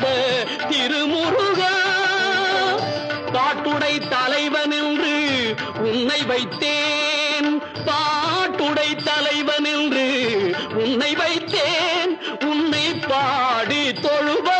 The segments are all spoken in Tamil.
கொண்ட திருமுருகா. பாட்டுடை தலைவன் என்று உன்னை வைத்தேன். பாட்டுடை தலைவன் என்று உன்னை வைத்தேன். உன்னை பாடி தொழுவ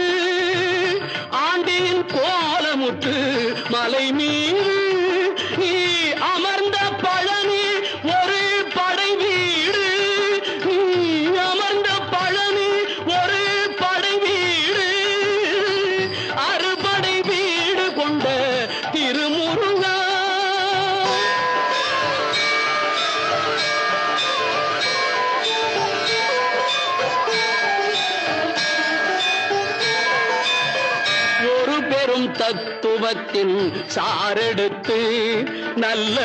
மலை மீது தத்துவத்தின் சாரெடுத்து நல்ல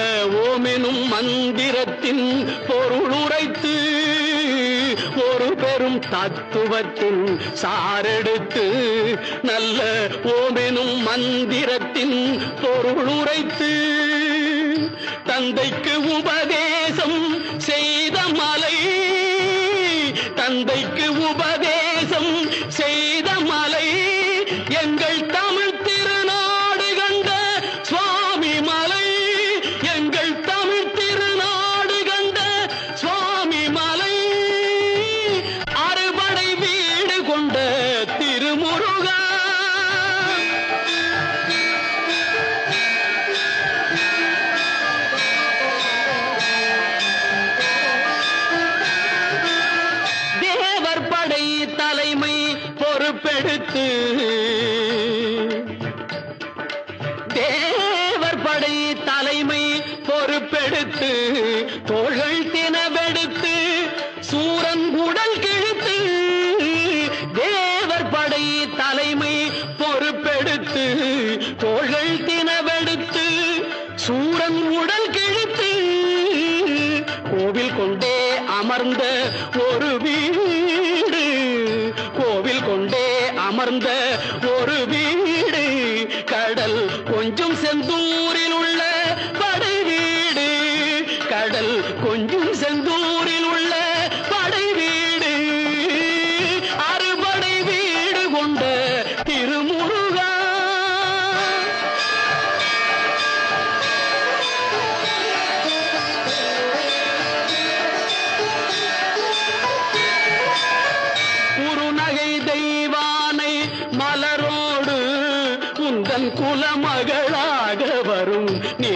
ஓமெனும் மந்திரத்தின் பொருளுரைத்து ஒரு பெரும் தத்துவத்தின் சாரெடுத்து நல்ல ஓமெனும் மந்திரத்தின் பொருளுரைத்து தந்தைக்கு உபதேசம் செய்த மலை தந்தைக்கு உபதேசம் பார்த்து தேவர் படை தலைமை பொறுப்பெடுத்து தோள்கள் தினவெடுத்து சூரன் உடல் கிழித்து தேவர் படை தலைமை பொறுப்பெடுத்து தோள்கள் தினவெடுத்து சூரன் உடல் கிழித்து கோவில் கொண்டே அமர்ந்த ஒரு வீடு 江山东。குலமகளாக வரும். நீ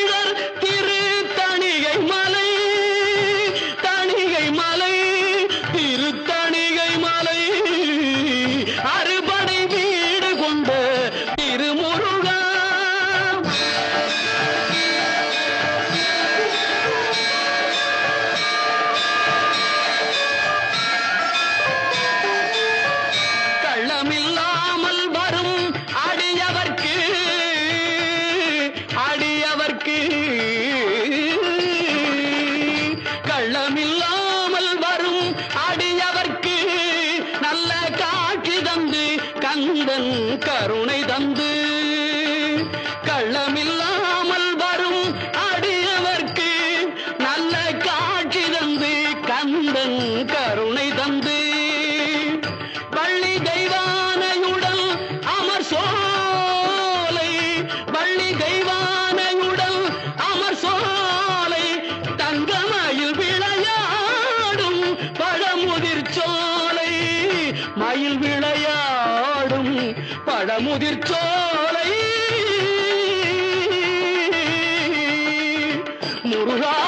கந்தன் கருணை தந்து கள்ளமில்லாமல் வரும் அடியவர்க்கு நல்ல காட்சி தந்து கந்தன் கருணை தந்து. பள்ளி தெய்வானையுடன் அமர் சோலை பள்ளி தெய்வானையுடன் அமர் சோலை தங்கமயில் விளையாடும் பழமுதிர் சோலை மயில் விளையா பழமுதிர் சோலை. முருகா